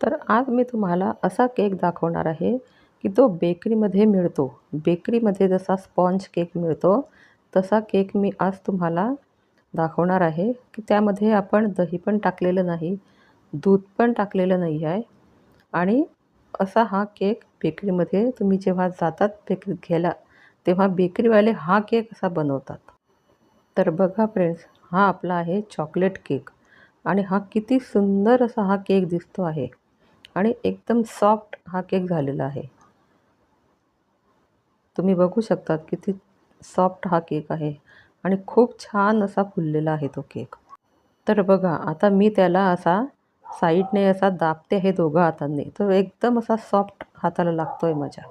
तर आज मी तुम्हाला असा केक दाखवणार आहे की तो बेकरीमध्ये मिळतो. बेकरीमध्ये जसा स्पॉन्ज केक मिळतो तसा केक मी आज तुम्हाला दाखवणार आहे की त्यामध्ये आपण दही पण टाकलेलं नाही दूध पण टाकलेलं नाही आहे आणि असा हा केक बेकरीमध्ये तुम्ही जेव्हा जातात बेकरीत घ्यायला तेव्हा बेकरीवाले हा केक असा बनवतात. तर बघा फ्रेंड्स हा आपला आहे चॉकलेट केक आणि हा किती सुंदर असा हा केक दिसतो आहे. आणि एकदम सॉफ्ट हा केक झालेला आहे. तुम्ही बघू शकतात किती सॉफ्ट हा केक आहे आणि खूप छान असा फुललेला आहे तो केक तर बघा आता मी त्याला असा साईडने असा दाबते आहे दोघं हातांनी. तर एकदम असा सॉफ्ट हाताला लागतो आहे माझ्या.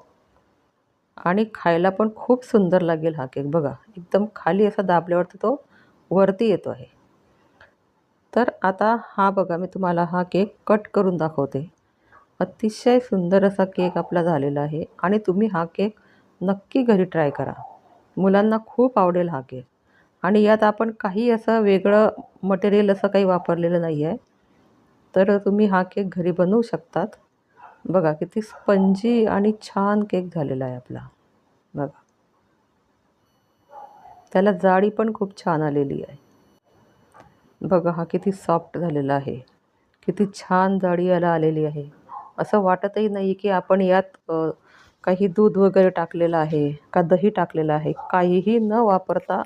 आणि खायला पण खूप सुंदर लागेल हा केक बघा एकदम खाली असा दाबल्यावरती तो वरती येतो आहे. तर आता हा बघा मी तुम्हाला हा केक कट करून दाखवते. अतिशय सुंदर असा केक आपला झालेला आहे आणि तुम्ही हा केक नक्की घरी ट्राय करा. मुलांना खूप आवडेल हा केक. आणि यात आपण काही असं वेगळं मटेरियल असं काही वापरलेलं नाही आहे तर तुम्ही हा केक घरी बनवू शकतात. बघा किती स्पंजी आणि छान केक झालेला आहे आपला. बघा. त्याला जाडी पण खूप छान आलेली आहे. बघा हा किती सॉफ्ट झालेला आहे. किती छान जाडी याला आलेली आहे. असं वाटतही नाही की आपण यात काही दूध वगैरे टाकलेलं आहे का दही टाकलेलं आहे काहीही न वापरता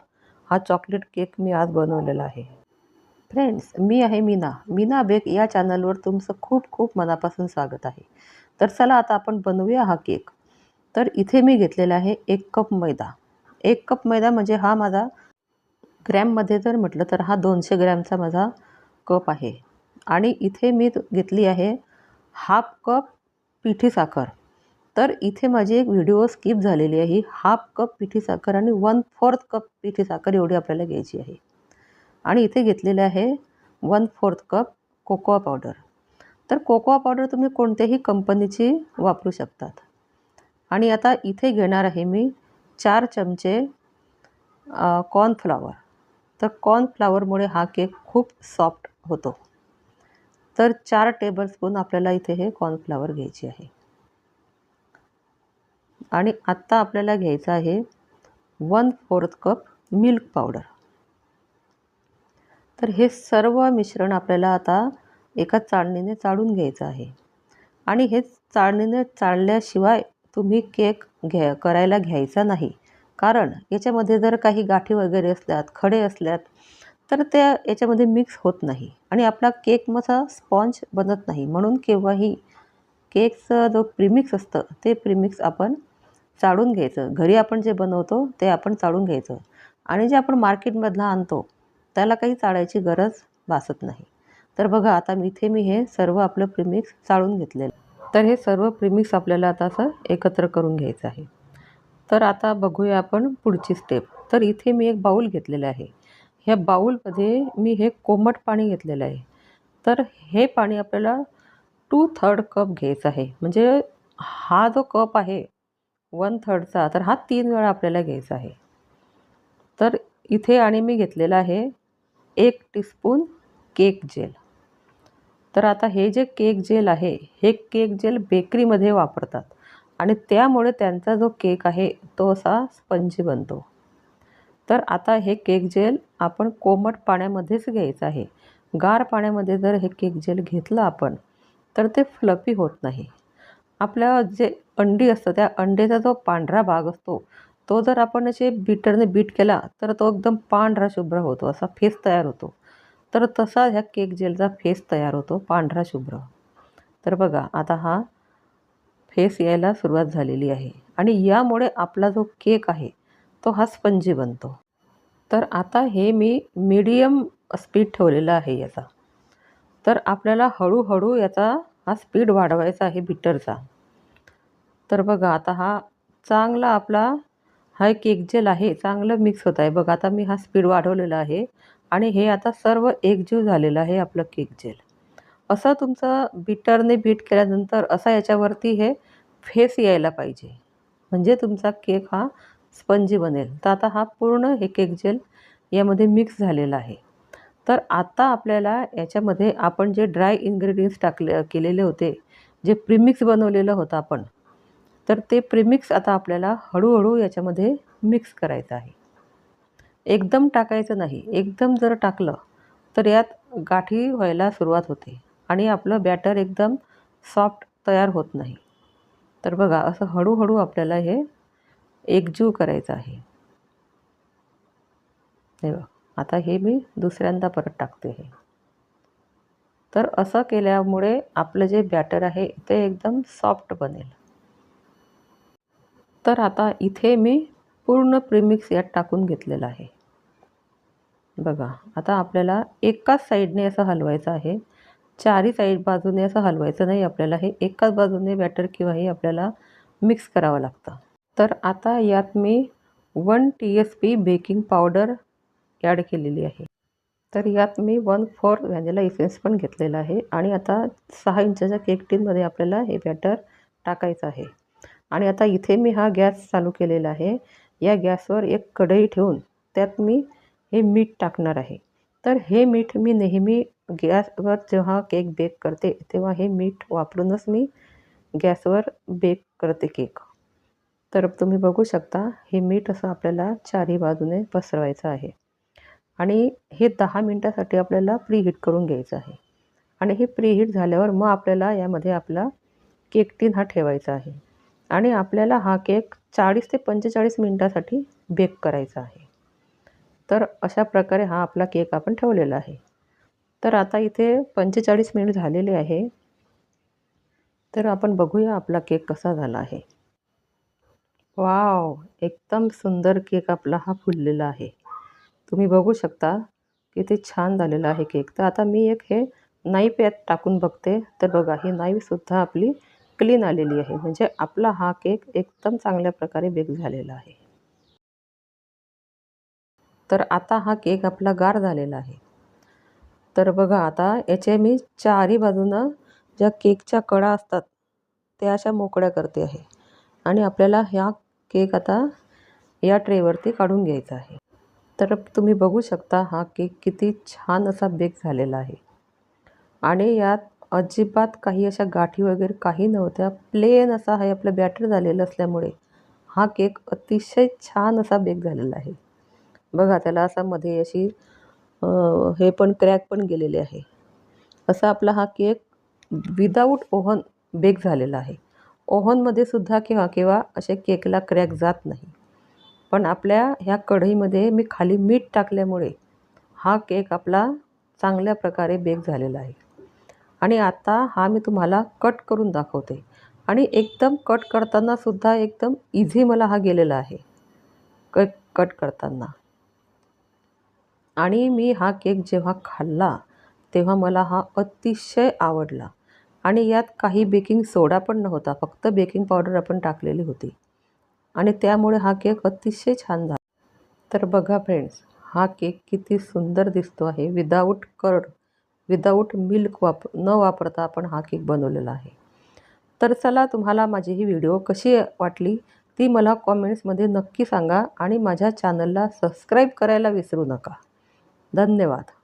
हा चॉकलेट केक मी आज बनवलेला आहे. फ्रेंड्स मी आहे मीना. मीना बेक या चॅनलवर तुमचं खूप खूप मनापासून स्वागत आहे. तर चला आता आपण बनवूया हा केक. तर इथे मी घेतलेला आहे एक कप मैदा. एक कप मैदा म्हणजे हा माझा ग्रॅममध्ये जर म्हटलं तर हा दोनशे ग्रॅमचा माझा कप आहे. आणि इथे मी घेतली आहे हाफ कप पिठी साखर. तर इथे माझी एक व्हिडिओ स्किप झालेली आहे. हाफ कप पिठी साखर आणि वन फोर्थ कप पिठी साखर एवढी आपल्याला घ्यायची आहे. आणि इथे घेतलेले आहे one fourth cup cocoa powder. तर कोकोआ पावडर तुम्ही कोणत्याही कंपनीची वापरू शकतात. आणि आता इथे घेणार आहे मी चार चमचे कॉर्नफ्लावर. तर कॉर्नफ्लावरमुळे हा केक खूप सॉफ्ट होतो. तर चार टेबलस्पून आपल्याला इथे हे कॉर्नफ्लावर घ्यायचे आहे. आणि आत्ता आपल्याला घ्यायचं आहे one fourth cup milk powder तर हे सर्व मिश्रण आपल्याला आता एका चाळणीने चाळून घ्यायचं आहे. आणि हे चाळणीने चाळल्याशिवाय तुम्ही केक घ्या करायला घ्यायचा नाही. कारण याच्यामध्ये जर काही गाठी वगैरे असल्यात खडे असल्यात तर त्या याच्यामध्ये मिक्स होत नाही. आणि आपला केक मसा स्पॉन्ज बनत नाही. म्हणून केव्हाही केकचं जो प्रिमिक्स असतं ते प्रिमिक्स आपण चाळून घ्यायचं. घरी आपण जे बनवतो ते आपण चाळून घ्यायचं. आणि जे आपण मार्केटमधला आणतो त्याला काही चाळायची गरज भासत नाही. तर बघा आता इथे मी हे सर्व आपलं प्रिमिक्स चाळून घेतलेलं तर हे सर्व प्रिमिक्स आपल्याला आता असं एकत्र करून घ्यायचं आहे. तर आता बघूया आपण पुढची स्टेप तर इथे मी एक बाऊल घेतलेलं आहे. ह्या बाऊलमध्ये मी हे कोमट पाणी घेतलेलं आहे. तर हे पाणी आपल्याला टू थर्ड कप घ्यायचं आहे. म्हणजे हा जो कप आहे वन थर्डचा तर हा तीन वेळा आपल्याला घ्यायचा आहे. तर इथे आणि मी घेतलेला आहे एक टीस्पून केक जेल तर आता हे जे केक जेल आहे हे केक जेल बेकरीमध्ये वापरतात. आणि त्यामुळे त्यांचा जो केक आहे तो असा स्पंजी बनतो. तर आता हे केक जेल आपण कोमट पाण्यामध्येच घ्यायचं आहे. गार पाण्यामध्ये जर हे केक जेल घेतलं आपण तर ते फ्लपी होत नाही. आपल्या जे अंडी असतं त्या अंड्याचा जो पांढरा भाग असतो तो जर आपण असे बीटरने बीट केला तर तो एकदम पांढरा शुभ्र होतो असा फेस तयार होतो. तर तसा ह्या केक जेलचा फेस तयार होतो पांढरा शुभ्र. तर बघा आता हा फेस यायला सुरुवात झालेली आहे. आणि यामुळे आपला जो केक आहे तो हा स्पंजी बनतो. तर आता हे मी मीडियम स्पीड ठेवलेला आहे याचा. तर आपल्याला हळूहळू याचा हा स्पीड वाढवायचा आहे बिटरचा तर बघा आता हा चांगला आपला हा केक जेल आहे चांगलं मिक्स होत आहे. बघा आता मी हा स्पीड वाढवलेला आहे आणि हे आता सर्व एकजीव झालेलं आहे आपलं केक जेल असं तुमचं बिटरने बीट केल्यानंतर असा याच्यावरती हे फेस यायला पाहिजे. म्हणजे तुमचा केक हा स्पंजी बनेल. तर आता हा पूर्ण हे केक जेल यामध्ये मिक्स झालेला आहे. तर आता आपल्याला याच्यामध्ये आपण जे ड्राय इन्ग्रेडियंट्स टाकले केलेले होते जे प्रिमिक्स बनवलेलं होतं आपण तर ते प्रिमिक्स आता आपल्याला हळूहळू याच्यामध्ये मिक्स करायचं आहे. एकदम टाकायचं नाही. एकदम जर टाकलं तर यात गाठी व्हायला सुरुवात होते आणि आपलं बॅटर एकदम सॉफ्ट तयार होत नाही. तर बघा असं हळूहळू आपल्याला हे एकजीव करायचं आहे. आता हे मी दुसऱ्यांदा परत टाकते हे. तर असं केल्यामुळे आपलं जे बॅटर आहे ते एकदम सॉफ्ट बनेल. तर आता इथे मी पूर्ण प्रीमिक्स यात टाकून घेतलेलं आहे. बघा आता आपल्याला एकाच साईडने असं हलवायचं आहे. चारही साईड बाजूने असं हलवायचं नाही आपल्याला हे एकाच बाजूने बॅटर किंवा हे आपल्याला मिक्स करावं लागतं. तर आता यात मी one T S P baking powder add केलेली आहे. तर यात मी वन फोर व्हॅनिला इसेन्स पण घेतलेला आहे आणि आता सहा इंचाच्या केक टीनमध्ये आपल्याला हे बॅटर टाकायचं आहे. आणि आता इथे मी हा गॅस चालू केलेला आहे. या गॅसवर एक कढई ठेवून त्यात मी हे मीठ टाकणार आहे. तर हे मीठ मी नेहमी गॅसवर जेव्हा केक बेक करते तेव्हा हे मीठ वापरूनच मी गॅसवर बेक करते केक. तर तुम्ही बघू शकता हे मीठ असं आपल्याला चारही बाजूने पसरवायचं आहे. आणि हे दहा मिनटासाठी आपल्याला प्रीहीट करून घ्यायचं आहे. आणि हे प्रीहीट झाल्यावर मग आपल्याला यामध्ये आपला केक टीन हा ठेवायचा आहे. आणि आपल्याला हा केक चाळीस ते पंचेचाळीस मिनटासाठी बेक करायचा आहे. तर अशा प्रकारे हा आपला केक आपण ठेवलेला आहे. तर आता इथे पंचेचाळीस मिनिट झालेले आहे. तर आपण बघूया आपला केक कसा झाला आहे. वाव एकदम सुंदर केक आपला हा फुललेला आहे. तुम्ही बघू शकता किती छान झालेला आहे केक. तर आता मी एक हे नाईफ यात टाकून बघते. तर बघा ही नाईफसुद्धा आपली क्लीन आलेली आहे. म्हणजे आपला हा केक एकदम चांगल्या प्रकारे बेक झालेला आहे. तर आता हा केक आपला गार झालेला आहे. तर बघा आता याचे मी चारही बाजूनं ज्या केकच्या कडा असतात त्या अशा मोकळ्या करते आहे. आणि आपल्याला ह्या केक आता या ट्रेवरती काढून घ्यायचा आहे. तर तुम्ही बघू शकता हा केक किती छान असा बेक झालेला आहे. आणि यात अजिबात काही अशा गाठी वगैरे काही नव्हत्या. प्लेन असा हा आपलं बॅटर झालेलं असल्यामुळे हा केक अतिशय छान असा बेक झालेला आहे. बघा त्याला असा मध्ये अशी हे पण क्रॅक पण गेलेले आहे. असा आपला हा केक विदाऊट ओव्हन बेक झालेला आहे. ओव्हनमध्ये सुद्धा किंवा केव्हा असे केकला क्रॅक जात नाही. पण आपल्या ह्या कढईमध्ये मी खाली मीठ टाकल्यामुळे हा केक आपला चांगल्या प्रकारे बेक झालेला आहे. आणि आता हा मी तुम्हाला कट करून दाखवते. आणि एकदम कट करताना सुद्धा एकदम इझी मला हा गेलेला आहे. कट कट करताना. आणि मी हा केक जेव्हा खाल्ला तेव्हा मला हा अतिशय आवडला. आणि यात काही बेकिंग सोडा पण नव्हता फक्त बेकिंग पावडर आपण टाकलेली होती. आणि त्यामुळे हा केक अतिशय छान झाला. तर बघा फ्रेंड्स हा केक किती सुंदर दिसतो आहे. विदाऊट कर्ड विदाऊट मिल्क वाप न वापरता आपण हा केक बनवलेला आहे. तर चला तुम्हाला माझी ही व्हिडिओ कशी वाटली ती मला कॉमेंट्समध्ये नक्की सांगा आणि माझ्या चॅनलला सबस्क्राईब करायला विसरू नका. धन्यवाद.